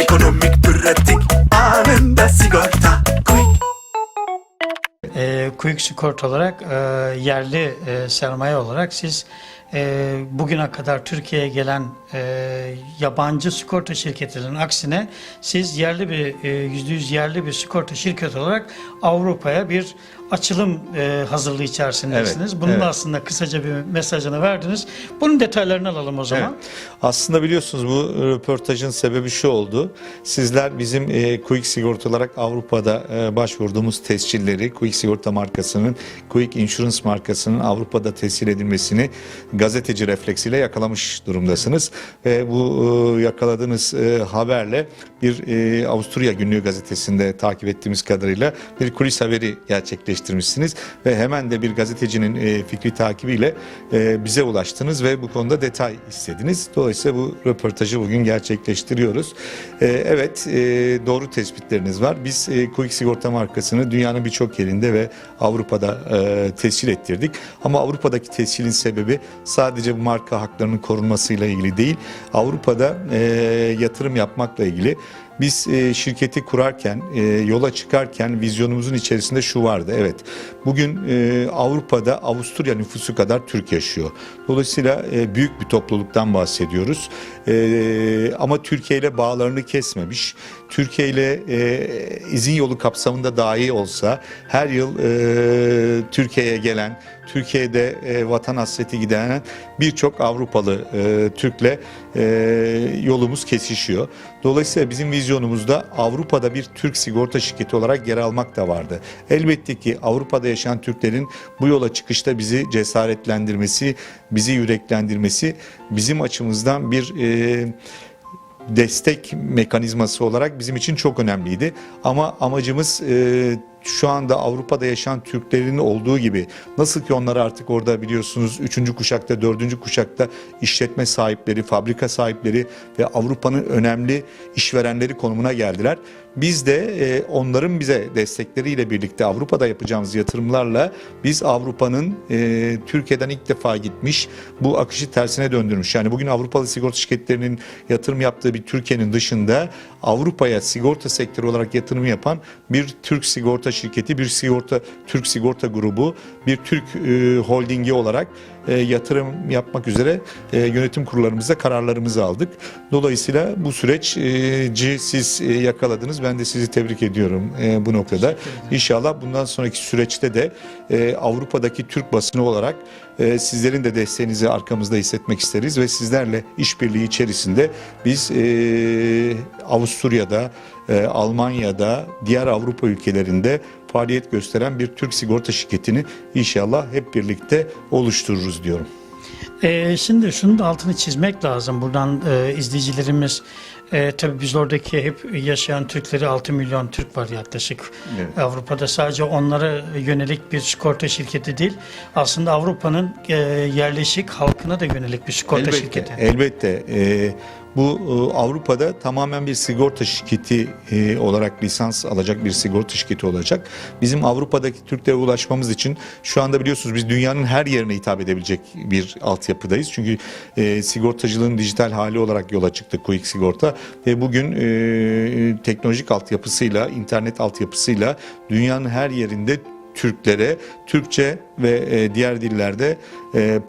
Ekonomik, pratik, anında sigorta. Quick. E, Quick Sigort olarak e, yerli e, sermaye olarak siz e, bugüne kadar Türkiye'ye gelen e, yabancı sigorta şirketlerinin aksine siz yerli bir e, yüzde yüz yerli bir sigorta şirketi olarak Avrupa'ya bir açılım e, hazırlığı içerisindesiniz. Evet, Bunun evet. aslında kısaca bir mesajını verdiniz. Bunun detaylarını alalım o zaman. Evet. Aslında biliyorsunuz bu röportajın sebebi şu oldu. Sizler bizim e, Quick Sigorta olarak Avrupa'da e, başvurduğumuz tescilleri Quick Sigorta markasının, Quick Insurance markasının Avrupa'da tescil edilmesini gazeteci refleksiyle yakalamış durumdasınız. Ve bu e, yakaladığınız e, haberle bir e, Avusturya Günlüğü gazetesinde takip ettiğimiz kadarıyla bir kulis haberi gerçekleştirmişsiniz ve hemen de bir gazetecinin fikri takibiyle bize ulaştınız ve bu konuda detay istediniz. Dolayısıyla bu röportajı bugün gerçekleştiriyoruz. Evet doğru tespitleriniz var. Biz e, Quick Sigorta markasını dünyanın birçok yerinde ve Avrupa'da e, tescil ettirdik. Ama Avrupa'daki tescilin sebebi sadece bu marka haklarının korunmasıyla ilgili değil. Avrupa'da e, yatırım yapmakla ilgili. Biz e, şirketi kurarken, e, yola çıkarken vizyonumuzun içerisinde şu vardı. Evet, bugün e, Avrupa'da Avusturya nüfusu kadar Türk yaşıyor. Dolayısıyla büyük bir topluluktan bahsediyoruz. Ama Türkiye ile bağlarını kesmemiş. Türkiye ile izin yolu kapsamında dahi olsa her yıl Türkiye'ye gelen, Türkiye'de e, vatan hasreti gideren birçok Avrupalı Türk'le yolumuz kesişiyor. Dolayısıyla bizim vizyonumuzda Avrupa'da bir Türk sigorta şirketi olarak yer almak da vardı. Elbette ki Avrupa'da yaşayan Türklerin bu yola çıkışta bizi cesaretlendirmesi, bizi yüreklendirmesi bizim açımızdan bir e, destek mekanizması olarak bizim için çok önemliydi. Ama amacımız e, şu anda Avrupa'da yaşayan Türklerin olduğu gibi nasıl ki onlar artık orada biliyorsunuz 3. kuşakta 4. kuşakta işletme sahipleri, fabrika sahipleri ve Avrupa'nın önemli işverenleri konumuna geldiler. Biz de e, onların bize destekleriyle birlikte Avrupa'da yapacağımız yatırımlarla biz Avrupa'nın e, Türkiye'den ilk defa gitmiş bu akışı tersine döndürmüş. Yani bugün Avrupalı sigorta şirketlerinin yatırım yaptığı bir Türkiye'nin dışında Avrupa'ya sigorta sektörü olarak yatırım yapan bir Türk sigorta şirketi, bir sigorta Türk sigorta grubu, bir Türk e, holdingi olarak e, yatırım yapmak üzere e, yönetim kurullarımızda kararlarımızı aldık. Dolayısıyla bu süreci siz e, yakaladınız. Ben de sizi tebrik ediyorum e, bu noktada. İnşallah bundan sonraki süreçte de e, Avrupa'daki Türk basını olarak e, sizlerin de desteğinizi arkamızda hissetmek isteriz ve sizlerle işbirliği içerisinde biz e, Avusturya'da, e, Almanya'da, diğer Avrupa ülkelerinde faaliyet gösteren bir Türk sigorta şirketini inşallah hep birlikte oluştururuz diyorum. Ee, şimdi şunun da altını çizmek lazım. Buradan e, izleyicilerimiz e, tabii biz oradaki hep yaşayan Türkleri 6 milyon Türk var yaklaşık. Evet. Avrupa'da sadece onlara yönelik bir sigorta şirketi değil. Aslında Avrupa'nın e, yerleşik halkına da yönelik bir sigorta elbette, şirketi. Elbette. E, bu e, Avrupa'da tamamen bir sigorta şirketi e, olarak lisans alacak bir sigorta şirketi olacak. Bizim Avrupa'daki Türklere ulaşmamız için şu anda biliyorsunuz biz dünyanın her yerine hitap edebilecek bir altyapıdayız. Çünkü e, sigortacılığın dijital hali olarak yola çıktı Quick Sigorta ve bugün teknolojik altyapısıyla, internet altyapısıyla dünyanın her yerinde Türklere Türkçe ve e, diğer dillerde e,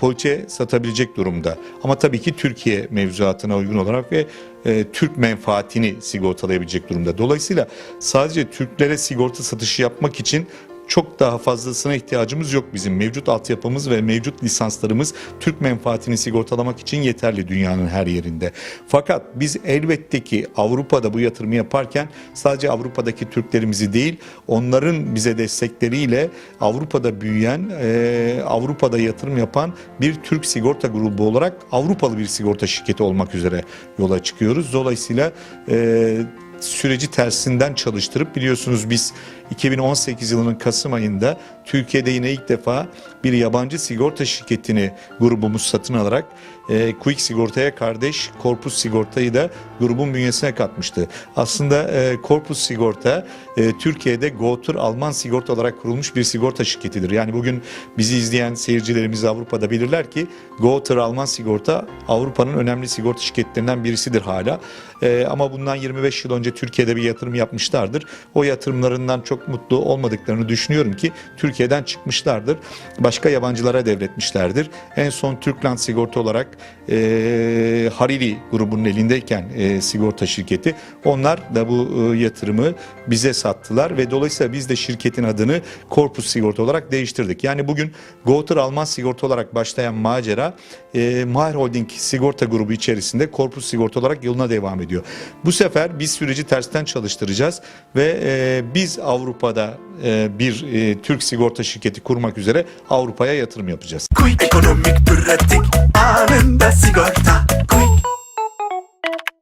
satabilecek durumda. Ama tabii ki Türkiye mevzuatına uygun olarak ve e, Türk menfaatini sigortalayabilecek durumda. Dolayısıyla sadece Türklere sigorta satışı yapmak için çok daha fazlasına ihtiyacımız yok bizim. Mevcut altyapımız ve mevcut lisanslarımız Türk menfaatini sigortalamak için yeterli dünyanın her yerinde. Fakat biz elbette ki Avrupa'da bu yatırımı yaparken sadece Avrupa'daki Türklerimizi değil, onların bize destekleriyle Avrupa'da büyüyen, e, Avrupa'da yatırım yapan bir Türk sigorta grubu olarak Avrupalı bir sigorta şirketi olmak üzere yola çıkıyoruz. Dolayısıyla e, süreci tersinden çalıştırıp biliyorsunuz biz 2018 yılının Kasım ayında Türkiye'de yine ilk defa bir yabancı sigorta şirketini grubumuz satın alarak e, Quick Sigorta'ya kardeş Corpus Sigorta'yı da grubun bünyesine katmıştı. Aslında e, Corpus Sigorta e, Türkiye'de GoTour Alman sigorta olarak kurulmuş bir sigorta şirketidir. Yani bugün bizi izleyen seyircilerimiz Avrupa'da bilirler ki GoTour Alman sigorta Avrupa'nın önemli sigorta şirketlerinden birisidir hala. E, ama bundan 25 yıl önce Türkiye'de bir yatırım yapmışlardır. O yatırımlarından çok mutlu olmadıklarını düşünüyorum ki Türkiye'den çıkmışlardır. Başka yabancılara devretmişlerdir. En son Türkland Sigorta olarak e, Hariri grubunun elindeyken e, sigorta şirketi onlar da bu e, yatırımı bize sattılar ve dolayısıyla biz de şirketin adını Corpus Sigorta olarak değiştirdik. Yani bugün GoTour Alman Sigorta olarak başlayan macera e, Maher Holding sigorta grubu içerisinde Corpus Sigorta olarak yoluna devam ediyor. Bu sefer biz süreci tersten çalıştıracağız ve e, biz Avrupa'da e, bir e, Türk sigorta şirketi kurmak üzere Avrupa'ya yatırım yapacağız. Ekonomik pratik anında sigorta Quick